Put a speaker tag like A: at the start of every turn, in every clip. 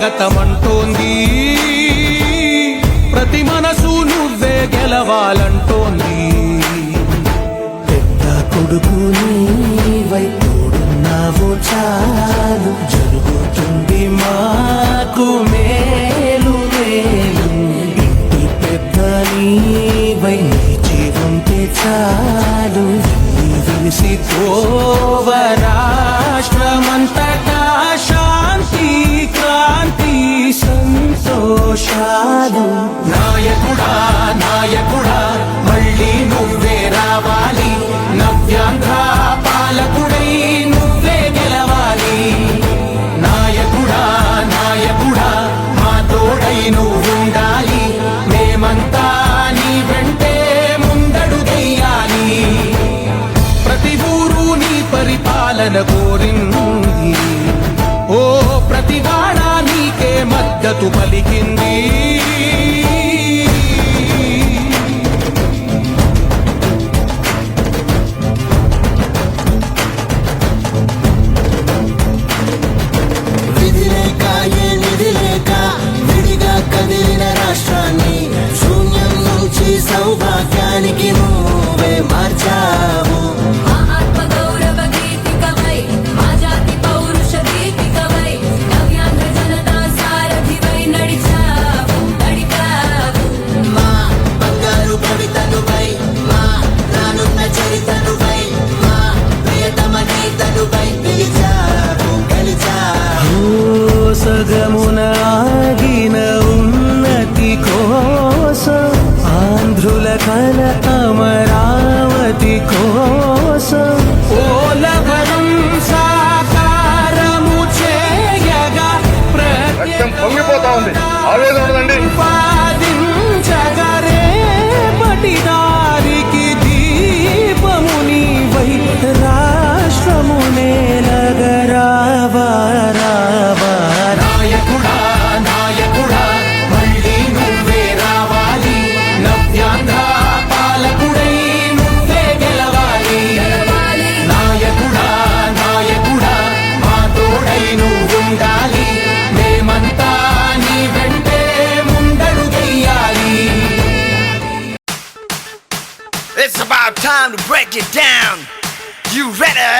A: స్వాగతమంటోంది. ప్రతి మనసు నువ్వే గెలవాలంటోంది.
B: పెద్ద కొడుకు వైపుడున్నావు చాలు. జరుగుతుంది మాకు మేలు మేలు. ఇంటి పెద్ద నీవై జీవం చాలు.
A: విసిపోవర కాదు. నాయకుడా నాయకుడా మళ్ళీ నువ్వే రావాలి. నవ్యాంధ్ర పాలకుడై నువ్వే గెలవాలి. నాయకుడా నాయకుడా మా తోడై నువ్వు ఉండాలి మేమంతా నీ వెంటే ముందడు దెయ్యాలి. ప్రతి ఊరు నీ పరిపాలన కోరిన్న పలికింది.
C: get down. You ready?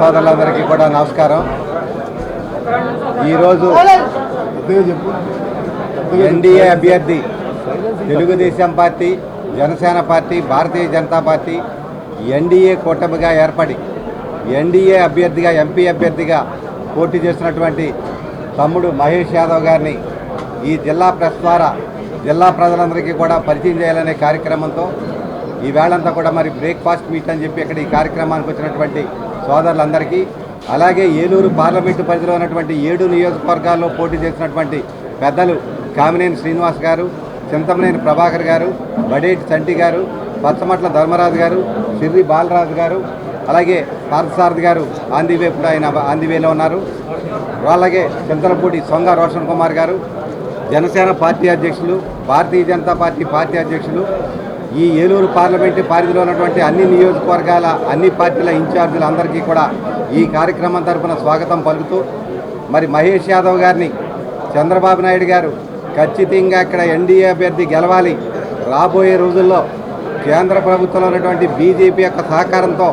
D: సోదరులందరికీ కూడా నమస్కారం. ఈరోజు ఎన్డీఏ అభ్యర్థి Telugu Desam party Janasena party Bharatiya Janata party NDA కూటమిగా ఏర్పడి ఎన్డీఏ అభ్యర్థిగా ఎంపీ అభ్యర్థిగా పోటీ చేసినటువంటి తమ్ముడు మహేష్ యాదవ్ గారిని ఈ జిల్లా ప్రెస్ ద్వారా జిల్లా ప్రజలందరికీ కూడా పరిచయం చేయాలనే కార్యక్రమంతో ఈ వేళంతా కూడా మరి బ్రేక్ఫాస్ట్ మీట్ అని చెప్పి ఇక్కడ ఈ కార్యక్రమానికి వచ్చినటువంటి సోదరులందరికీ అలాగే ఏలూరు పార్లమెంటు పరిధిలో ఉన్నటువంటి ఏడు నియోజకవర్గాల్లో పోటీ చేసినటువంటి పెద్దలు కామినేని శ్రీనివాస్ గారు చింతమనేని ప్రభాకర్ గారు బడేటి చంటి గారు పచ్చమట్ల ధర్మరాజు గారు సిర్రి బాలరాజు గారు అలాగే పార్థసారథి గారు ఆందివే ఆయన ఆందివేలో ఉన్నారు. అలాగే చింతలపూడి సొంగ రోషన్ కుమార్ గారు జనసేన పార్టీ అధ్యక్షులు భారతీయ జనతా పార్టీ పార్టీ అధ్యక్షులు ఈ ఏలూరు పార్లమెంటు పరిధిలో ఉన్నటువంటి అన్ని నియోజకవర్గాల అన్ని పార్టీల ఇన్ఛార్జీలు అందరికీ కూడా ఈ కార్యక్రమం తరపున స్వాగతం పలుకుతూ మరి మహేష్ యాదవ్ గారిని చంద్రబాబు నాయుడు గారు ఖచ్చితంగా ఇక్కడ ఎన్డీఏ అభ్యర్థి గెలవాలి. రాబోయే రోజుల్లో కేంద్ర ప్రభుత్వంలో ఉన్నటువంటి బీజేపీ యొక్క సహకారంతో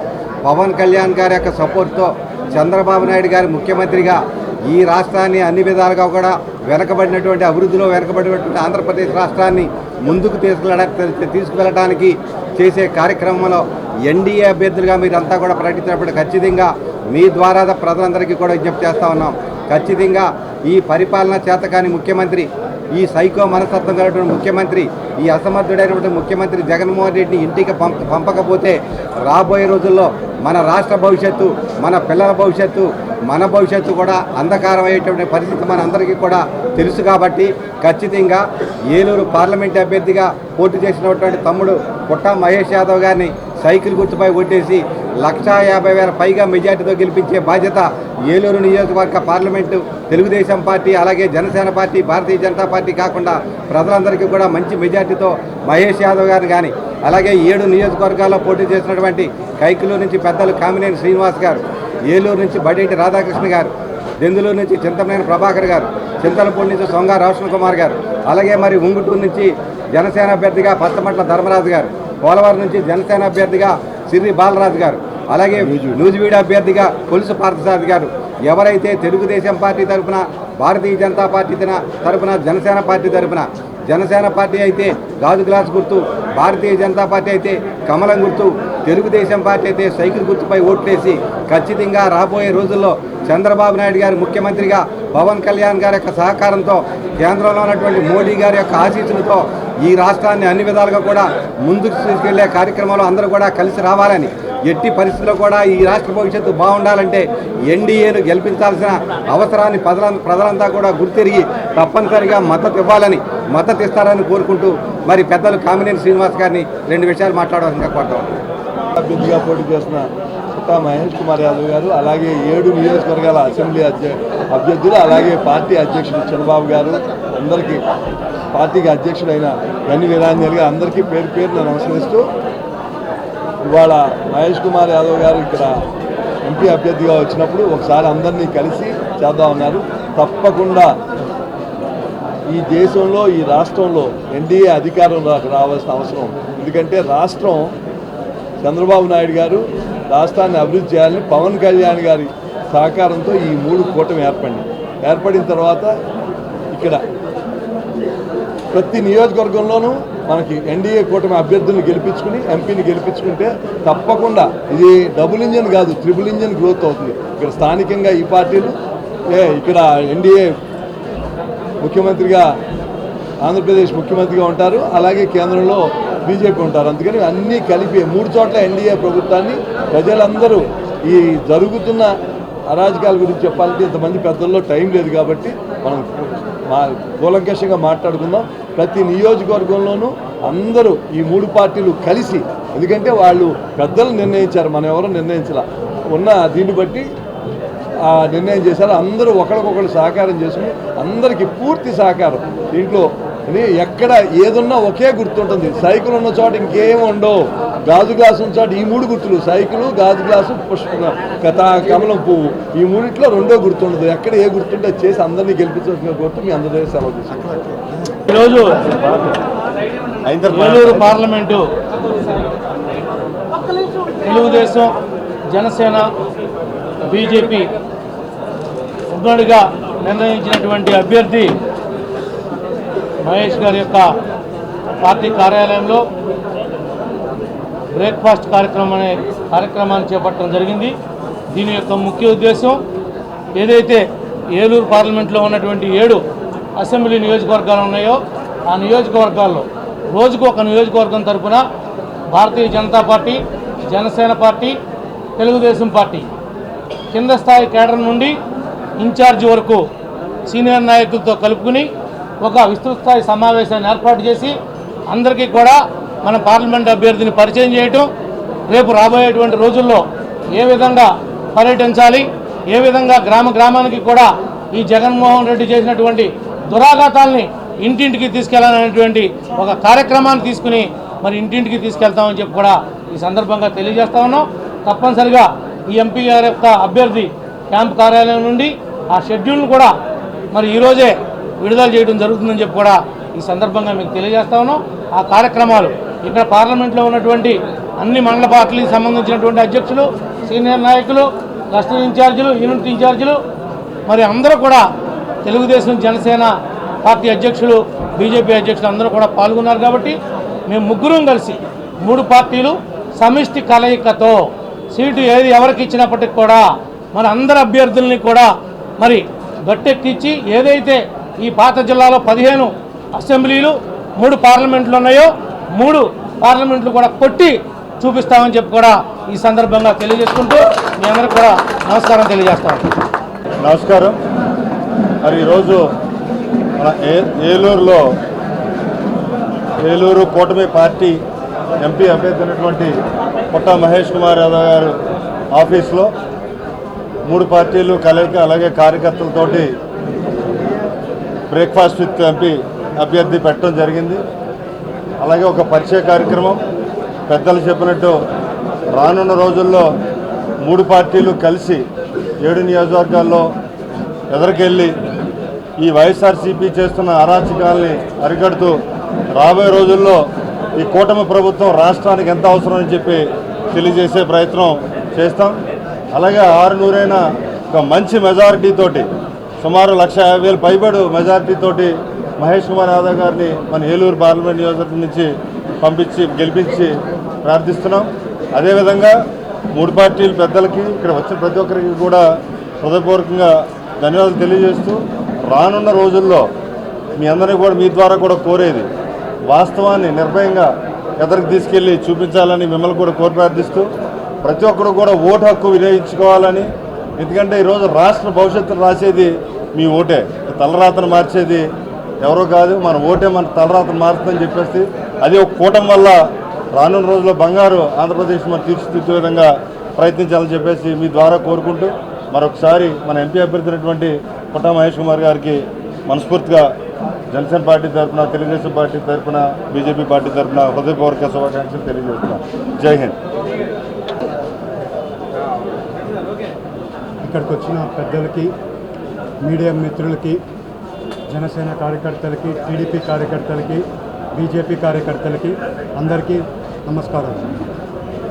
D: పవన్ కళ్యాణ్ గారి యొక్క సపోర్ట్తో చంద్రబాబు నాయుడు గారు ముఖ్యమంత్రిగా ఈ రాష్ట్రాన్ని అన్ని విధాలుగా కూడా వెనకబడినటువంటి అభివృద్ధిలో వెనకబడినటువంటి ఆంధ్రప్రదేశ్ రాష్ట్రాన్ని ముందుకు తీసుకెళ్ళ తీసుకువెళ్ళడానికి చేసే కార్యక్రమంలో ఎన్డీఏ అభ్యర్థులుగా మీరంతా కూడా ప్రకటించినప్పుడు ఖచ్చితంగా మీ ద్వారా ప్రజలందరికీ కూడా విజ్ఞప్తి చేస్తూ ఉన్నాం. ఖచ్చితంగా ఈ పరిపాలన చేతకాని ముఖ్యమంత్రి ఈ సైకో మనస్తత్వం కలిగినటువంటి ముఖ్యమంత్రి ఈ అసమర్థుడైనటువంటి ముఖ్యమంత్రి జగన్మోహన్ రెడ్డిని ఇంటికి పంప పంపకపోతే రాబోయే రోజుల్లో మన రాష్ట్ర భవిష్యత్తు మన పిల్లల భవిష్యత్తు మన భవిష్యత్తు కూడా అంధకారం అయ్యేటువంటి పరిస్థితి మన అందరికీ కూడా తెలుసు కాబట్టి ఖచ్చితంగా ఏలూరు పార్లమెంట్ అభ్యర్థిగా పోటీ చేసినటువంటి తమ్ముడు పుట్ట మహేష్ యాదవ్ గారిని సైకిల్ గుర్తుపై కొట్టేసి లక్షా యాభై వేల పైగా మెజార్టీతో గెలిపించే బాధ్యత ఏలూరు నియోజకవర్గ పార్లమెంటు తెలుగుదేశం పార్టీ అలాగే జనసేన పార్టీ భారతీయ జనతా పార్టీ కాకుండా ప్రజలందరికీ కూడా మంచి మెజార్టీతో మహేష్ యాదవ్ గారు కానీ అలాగే ఏడు నియోజకవర్గాల్లో పోటీ చేసినటువంటి కైకులూరు నుంచి పెద్దలు కామినేని శ్రీనివాస్ గారు ఏలూరు నుంచి బడేటి రాధాకృష్ణ గారు దెందులూరు నుంచి చింతమనేని ప్రభాకర్ గారు చింతలపూడి నుంచి సొంగ రోషన్ కుమార్ గారు అలాగే మరి ఉంగుటూరు నుంచి జనసేన అభ్యర్థిగా పచ్చమట్ల ధర్మరాజు గారు పోలవరం నుంచి జనసేన అభ్యర్థిగా సిర్రి బాలరాజు గారు అలాగే నూజివీడు అభ్యర్థిగా కొలుసు పార్థసారథి గారు. ఎవరైతే తెలుగుదేశం పార్టీ తరఫున భారతీయ జనతా పార్టీ తరఫున జనసేన పార్టీ తరఫున జనసేన పార్టీ అయితే గాజు గ్లాస్ గుర్తు భారతీయ జనతా పార్టీ అయితే కమలం గుర్తు తెలుగుదేశం పార్టీ అయితే సైకిల్ గుర్తుపై ఓట్లేసి ఖచ్చితంగా రాబోయే రోజుల్లో చంద్రబాబు నాయుడు గారు ముఖ్యమంత్రిగా పవన్ కళ్యాణ్ గారి యొక్క సహకారంతో కేంద్రంలో ఉన్నటువంటి మోడీ గారి యొక్క ఆశీస్సులతో ఈ రాష్ట్రాన్ని అన్ని విధాలుగా కూడా ముందుకు తీసుకెళ్ళే కార్యక్రమంలో అందరూ కూడా కలిసి రావాలని ఎట్టి పరిస్థితుల్లో కూడా ఈ రాష్ట్ర భవిష్యత్తు బాగుండాలంటే ఎన్డీఏను గెలిపించాల్సిన అవసరాన్ని ప్రజల ప్రజలంతా కూడా గుర్తిరిగి తప్పనిసరిగా మద్దతు ఇవ్వాలని మద్దతు ఇస్తారని కోరుకుంటూ మరి పెద్దలు కామినేని శ్రీనివాస్ గారిని రెండు విషయాలు మాట్లాడవలసిందిగా కోరుతాం
E: అభ్యర్థిగా పోటీ చేసిన పుట్టా మహేష్ కుమార్ యాదవ్ గారు అలాగే ఏడు నియోజకవర్గాల అసెంబ్లీ అభ్యర్థులు అలాగే పార్టీ అధ్యక్షుడు చంద్రబాబు గారు అందరికీ పార్టీకి అధ్యక్షుడైన గని వీరాంజలి గారు అందరికీ పేరు పేరున నమస్కరిస్తూ ఇవాళ మహేష్ కుమార్ యాదవ్ గారు ఇక్కడ ఎంపీ అభ్యర్థిగా వచ్చినప్పుడు ఒకసారి అందరినీ కలిసి చేద్దామన్నారు తప్పకుండా ఈ దేశంలో ఈ రాష్ట్రంలో ఎన్డీఏ అధికారం రావాల్సిన అవసరం. ఎందుకంటే రాష్ట్రం చంద్రబాబు నాయుడు గారు రాష్ట్రాన్ని అభివృద్ధి చేయాలని పవన్ కళ్యాణ్ గారి సహకారంతో ఈ మూడు కూటమి ఏర్పడింది. ఏర్పడిన తర్వాత ఇక్కడ ప్రతి నియోజకవర్గంలోనూ మనకి ఎన్డీఏ కూటమి అభ్యర్థులను గెలిపించుకుని ఎంపీని గెలిపించుకుంటే తప్పకుండా ఇది డబుల్ ఇంజన్ కాదు త్రిబుల్ ఇంజన్ గ్రోత్ అవుతుంది. ఇక్కడ స్థానికంగా ఈ పార్టీలు ఏ ఇక్కడ ఎన్డీఏ ముఖ్యమంత్రిగా ఆంధ్రప్రదేశ్ ముఖ్యమంత్రిగా ఉంటారు అలాగే కేంద్రంలో బీజేపీ ఉంటారు. అందుకని అన్నీ కలిపి మూడు చోట్ల ఎన్డీఏ ప్రభుత్వాన్ని ప్రజలందరూ ఈ జరుగుతున్న అరాజకాల గురించి చెప్పాలంటే ఇంతమంది పెద్దల్లో టైం లేదు కాబట్టి మనం మా కూలంకషంగా మాట్లాడుకుందాం. ప్రతి నియోజకవర్గంలోనూ అందరూ ఈ మూడు పార్టీలు కలిసి ఎందుకంటే వాళ్ళు పెద్దలు నిర్ణయించారు మనం ఎవరో నిర్ణయించాల. ఉన్న దీన్ని బట్టి ఆ నిర్ణయం చేశారు. అందరూ ఒకరికొకరు సహకారం చేసుకుని అందరికీ పూర్తి సహకారం. దీంట్లో ఎక్కడ ఏదున్నా ఒకే గుర్తుంటుంది. సైకిల్ ఉన్న చోట ఇంకేం ఉండవు. గాజు గ్లాసు చోట ఈ మూడు గుర్తులు సైకిల్ గాజు గ్లాసు పుష్ప కథ కమలం పువ్వు. ఈ మూడిట్లో రెండో గుర్తుండదు ఎక్కడ ఏ గుర్తుంటే చేసి అందరినీ గెలిపించాల్సిన గుర్తు మీ అందరి సెలవు తీసుకుంటాం.
F: ఈరోజు ఏలూరు పార్లమెంటు తెలుగుదేశం జనసేన బీజేపీ ఉమ్మడిగా నిర్ణయించినటువంటి అభ్యర్థి మహేష్ గారి యొక్క పార్టీ కార్యాలయంలో బ్రేక్ఫాస్ట్ కార్యక్రమం అనే కార్యక్రమాన్ని చేపట్టడం జరిగింది. దీని యొక్క ముఖ్య ఉద్దేశం ఏదైతే ఏలూరు పార్లమెంట్లో ఉన్నటువంటి ఏడు అసెంబ్లీ నియోజకవర్గాలు ఉన్నాయో ఆ నియోజకవర్గాల్లో రోజుకు ఒక నియోజకవర్గం తరపున Bharatiya Janata party Janasena party Telugu Desam party కింద స్థాయి కేడర్ నుండి ఇన్ఛార్జ్ వరకు సీనియర్ నాయకులతో కలుపుకుని ఒక విస్తృత స్థాయి సమావేశాన్ని ఏర్పాటు చేసి అందరికీ కూడా మన పార్లమెంట్ అభ్యర్థిని పరిచయం చేయటం రేపు రాబోయేటువంటి రోజుల్లో ఏ విధంగా పర్యటించాలి ఏ విధంగా గ్రామ గ్రామానికి కూడా ఈ జగన్మోహన్ రెడ్డి చేసినటువంటి దురాఘాతాల్ని ఇంటింటికి తీసుకెళ్ళాలనేటువంటి ఒక కార్యక్రమాన్ని తీసుకుని మరి ఇంటింటికి తీసుకెళ్తామని చెప్పి కూడా ఈ సందర్భంగా తెలియజేస్తా ఉన్నాం. తప్పనిసరిగా ఈ ఎంపీ గారి యొక్క అభ్యర్థి క్యాంప్ కార్యాలయం నుండి ఆ షెడ్యూల్ను కూడా మరి ఈరోజే విడుదల చేయడం జరుగుతుందని చెప్పి కూడా ఈ సందర్భంగా మీకు తెలియజేస్తా ఉన్నాం. ఆ కార్యక్రమాలు ఇక్కడ పార్లమెంట్లో ఉన్నటువంటి అన్ని మండల పార్టీలకు సంబంధించినటువంటి అధ్యక్షులు సీనియర్ నాయకులు క్లస్టర్ ఇన్ఛార్జీలు యూనిట్ ఇన్ఛార్జీలు మరి అందరూ కూడా తెలుగుదేశం జనసేన పార్టీ అధ్యక్షులు బీజేపీ అధ్యక్షులు అందరూ కూడా పాల్గొన్నారు కాబట్టి మేము ముగ్గురం కలిసి మూడు పార్టీలు సమిష్టి కలయికతో సీటు ఏది ఎవరికి ఇచ్చినప్పటికి కూడా మన అందరు అభ్యర్థుల్ని కూడా మరి గట్టెక్కించి ఏదైతే ఈ పాత జిల్లాలో పదిహేను అసెంబ్లీలు మూడు పార్లమెంట్లు ఉన్నాయో మూడు పార్లమెంట్లు కూడా కొట్టి చూపిస్తామని చెప్పి కూడా ఈ సందర్భంగా తెలియజేసుకుంటూ మీ అందరికి కూడా నమస్కారం తెలియజేస్తాం.
G: నమస్కారం. మరి ఈరోజు మన ఏ ఏలూరులో ఏలూరు కూటమి పార్టీ ఎంపీ అభ్యర్థి అయినటువంటి పుట్ట మహేష్ కుమార్ యాదవ్ గారు ఆఫీస్లో మూడు పార్టీలు కలయిక అలాగే కార్యకర్తలతోటి బ్రేక్ఫాస్ట్ విత్ ఎంపీ అభ్యర్థి పెట్టడం జరిగింది. అలాగే ఒక పరిచయ కార్యక్రమం. పెద్దలు చెప్పినట్టు రానున్న రోజుల్లో మూడు పార్టీలు కలిసి ఏడు నియోజకవర్గాల్లో ఎదరికెళ్ళి ఈ వైఎస్ఆర్సీపీ చేస్తున్న అరాచకాల్ని అరికడుతూ రాబోయే రోజుల్లో ఈ కూటమి ప్రభుత్వం రాష్ట్రానికి ఎంత అవసరం అని చెప్పి తెలియజేసే ప్రయత్నం చేస్తాం. అలాగే ఆరు నూరైన ఒక మంచి మెజారిటీతోటి సుమారు లక్ష యాభై వేలు పైబడు మెజారిటీతోటి మహేష్ కుమార్ యాదవ్ గారిని మన ఏలూరు పార్లమెంట్ నియోజకవర్గం నుంచి పంపించి గెలిపించి ప్రార్థిస్తున్నాం. అదేవిధంగా మూడు పార్టీల పెద్దలకి ఇక్కడ వచ్చిన ప్రతి ఒక్కరికి కూడా హృదయపూర్వకంగా ధన్యవాదాలు తెలియజేస్తూ రానున్న రోజుల్లో మీ అందరినీ కూడా మీ ద్వారా కూడా కోరేది వాస్తవాన్ని నిర్భయంగా ఎదరికి తీసుకెళ్ళి చూపించాలని మిమ్మల్ని కూడా కోరి ప్రార్థిస్తూ ప్రతి ఒక్కరు కూడా ఓటు హక్కు వినియోగించుకోవాలని. ఎందుకంటే ఈరోజు రాష్ట్ర భవిష్యత్తును రాసేది మీ ఓటే. తలరాతను మార్చేది ఎవరో కాదు మన ఓటే మన తలరాత మారుతుందని చెప్పేసి అదే ఒక కూటం వల్ల రానున్న రోజుల్లో బంగారు ఆంధ్రప్రదేశ్ మనం తీర్చిదిద్దే విధంగా ప్రయత్నించాలని చెప్పేసి మీ ద్వారా కోరుకుంటూ మరొకసారి మన ఎంపీ అభ్యర్థి అయినటువంటి మహేష్ కుమార్ గారికి మనస్ఫూర్తిగా జనసేన పార్టీ తరఫున తెలుగుదేశం పార్టీ తరఫున బీజేపీ పార్టీ తరఫున హృదయపూర్వక శుభాకాంక్షలు తెలియజేస్తున్నాం. జై హింద్.
H: ఇక్కడికి వచ్చిన పెద్దలకి మీడియా మిత్రులకి జనసేన కార్యకర్తలకి టీడీపీ కార్యకర్తలకి బీజేపీ కార్యకర్తలకి అందరికీ నమస్కారం.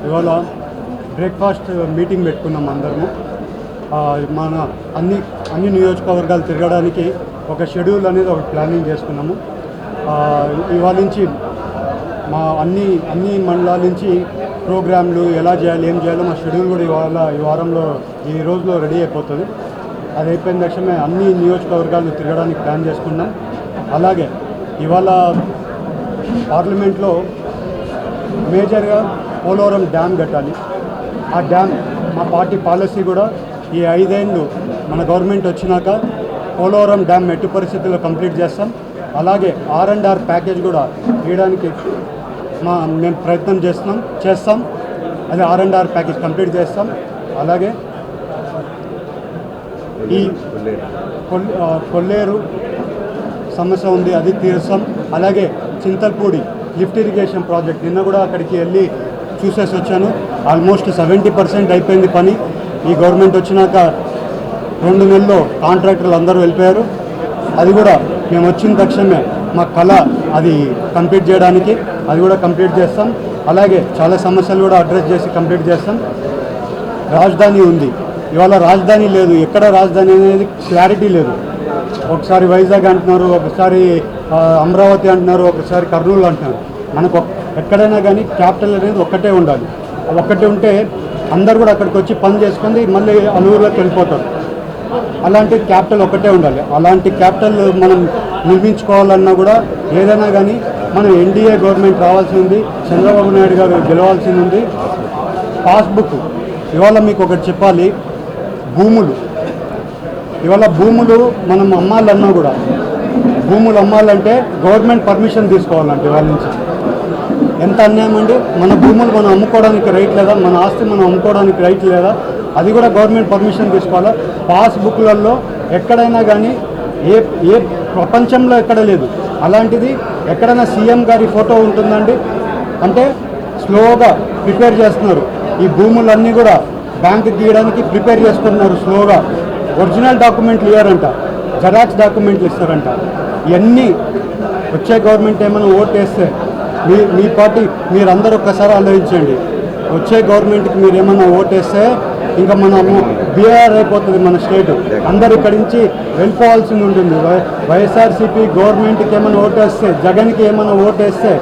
H: ఇవాళ బ్రేక్ఫాస్ట్ మీటింగ్ పెట్టుకున్నాం అందరము. మన అన్ని అన్ని నియోజకవర్గాలు తిరగడానికి ఒక షెడ్యూల్ అనేది ఒక ప్లానింగ్ చేసుకున్నాము ఇవాళ నుంచి మా అన్ని అన్ని మండలాల నుంచి ప్రోగ్రాంలు ఎలా చేయాలి ఏం చేయాలో మా షెడ్యూల్ కూడా ఇవాళ ఈ వారంలో ఈ రోజులో రెడీ అయిపోతుంది. అది అయిపోయిన తక్షణమే అన్ని నియోజకవర్గాలు తిరగడానికి ప్లాన్ చేసుకున్నాం. అలాగే ఇవాళ పార్లమెంట్లో మేజర్గా పోలవరం డ్యామ్ కట్టాలి. ఆ డ్యామ్ మా పార్టీ పాలసీ కూడా ఈ ఐదేళ్ళు మన గవర్నమెంట్ వచ్చినాక పోలవరం డ్యామ్ ఎట్టి పరిస్థితుల్లో కంప్లీట్ చేస్తాం. అలాగే ఆర్ అండ్ ఆర్ ప్యాకేజ్ కూడా ఇవ్వడానికి మా మేము ప్రయత్నం చేస్తున్నాం చేస్తాం. అది R and R package complete చేస్తాం. అలాగే ఈ కొల్లేరు సమస్య ఉంది అది తీరుస్తాం. అలాగే చింతల్పూడి లిఫ్ట్ ఇరిగేషన్ ప్రాజెక్ట్ నిన్న కూడా అక్కడికి వెళ్ళి చూసేసి వచ్చాను. ఆల్మోస్ట్ సెవెంటీ పర్సెంట్ అయిపోయింది పని. ఈ గవర్నమెంట్ వచ్చినాక రెండు నెలల్లో కాంట్రాక్టర్లు అందరూ వెళ్ళిపోయారు. అది కూడా మేము వచ్చిన తక్షణమే మా కళ అది కంప్లీట్ చేయడానికి అది కూడా కంప్లీట్ చేస్తాం. అలాగే చాలా సమస్యలు కూడా అడ్రస్ చేసి కంప్లీట్ చేస్తాం. రాజధాని ఉంది. ఇవాళ రాజధాని లేదు. ఎక్కడ రాజధాని అనేది క్లారిటీ లేదు. ఒకసారి వైజాగ్ అంటున్నారు ఒకసారి అమరావతి అంటున్నారు ఒకసారి కర్నూలు అంటున్నారు. మనకు ఎక్కడైనా కానీ క్యాపిటల్ అనేది ఒక్కటే ఉండాలి. ఒక్కటే ఉంటే అందరు కూడా అక్కడికి వచ్చి పని చేసుకొని మళ్ళీ అలుగురులోకి వెళ్ళిపోతారు. అలాంటి క్యాపిటల్ ఒకటే ఉండాలి. అలాంటి క్యాపిటల్ మనం నిర్మించుకోవాలన్నా కూడా ఏదైనా కానీ మనం ఎన్డీఏ గవర్నమెంట్ రావాల్సి ఉంది చంద్రబాబు నాయుడు గారు గెలవాల్సి ఉంది. పాస్బుక్ ఇవాళ మీకు ఒకటి చెప్పాలి. భూములు. ఇవాళ భూములు మనం అమ్మాలన్నా కూడా భూములు అమ్మాలంటే గవర్నమెంట్ పర్మిషన్ తీసుకోవాలంటే వాళ్ళ నుంచి. ఎంత అన్యాయం అండి? మన భూములు మనం అమ్ముకోవడానికి రైట్ లేదా? మన ఆస్తి మనం అమ్ముకోవడానికి రైట్ లేదా? అది కూడా గవర్నమెంట్ పర్మిషన్ తీసుకోవాలా? పాస్బుక్లలో ఎక్కడైనా కానీ ఏ ఏ ప్రపంచంలో ఎక్కడ లేదు. అలాంటిది ఎక్కడైనా సీఎం గారి ఫోటో ఉంటుందండి? అంటే స్లోగా ప్రిపేర్ చేస్తున్నారు. ఈ భూములన్నీ కూడా బ్యాంకు గీయడానికి ప్రిపేర్ చేస్తున్నారు స్లోగా. ఒరిజినల్ డాక్యుమెంట్లు ఇవ్వరంట. జెరాక్స్ డాక్యుమెంట్లు ఇస్తారంట. ఇవన్నీ వచ్చే గవర్నమెంట్ ఏమైనా ఓట్ వేస్తే మీ మీ పార్టీ మీరందరూ ఒక్కసారి ఆలోచించండి. వచ్చే గవర్నమెంట్కి మీరు ఏమైనా ఓటేస్తే ఇంకా మనము బీఆర్ అయిపోతుంది మన స్టేట్. అందరు ఇక్కడి నుంచి వెళ్ళిపోవాల్సింది ఉంటుంది. వై- వైఎస్ఆర్సీపీ గవర్నమెంట్కి ఏమైనా ఓటేస్తే జగన్కి ఏమైనా ఓటేస్తే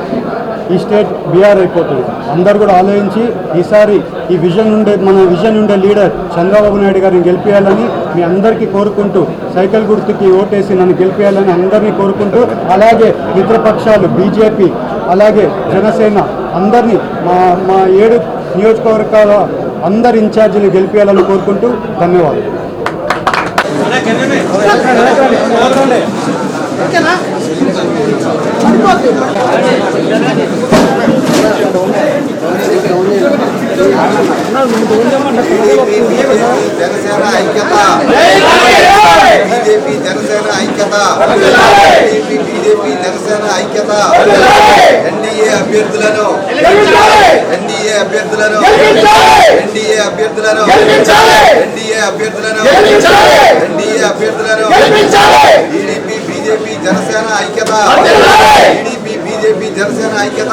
H: ఈ స్టేట్ బీఆర్ అయిపోతుంది. అందరు కూడా ఆలోచించి ఈసారి ఈ విజన్ ఉండే మన విజన్ ఉండే లీడర్ చంద్రబాబు నాయుడు గారిని గెలిపించాలని మీ అందరికీ కోరుకుంటూ సైకిల్ గుర్తుకి ఓటేసి నన్ను గెలిపించాలని అందరినీ కోరుకుంటూ అలాగే మిత్రపక్షాలు బీజేపీ అలాగే జనసేన అందరినీ మా మా ఏడు నియోజకవర్గాల అందరి ఇన్ఛార్జీని గెలిపించాలని కోరుకుంటూ ధన్యవాదాలు.
D: జనసేన ఐక్యత. బీజేపీ జనసేన ఐక్యత. బీజేపీ బీజేపీ జనసేన ఐక్యత. ఎన్డీఏ అభ్యర్థులను. ఎన్డీఏ అభ్యర్థులను. ఎన్డీఏ అభ్యర్థులను. ఎన్డీఏ అభ్యర్థులను. ఎన్డీఏ అభ్యర్థులను. టీడీపీ బీజేపీ జనసేన ఐక్యత. టీడీపీ బీజేపీ జనసేన ఐక్యత.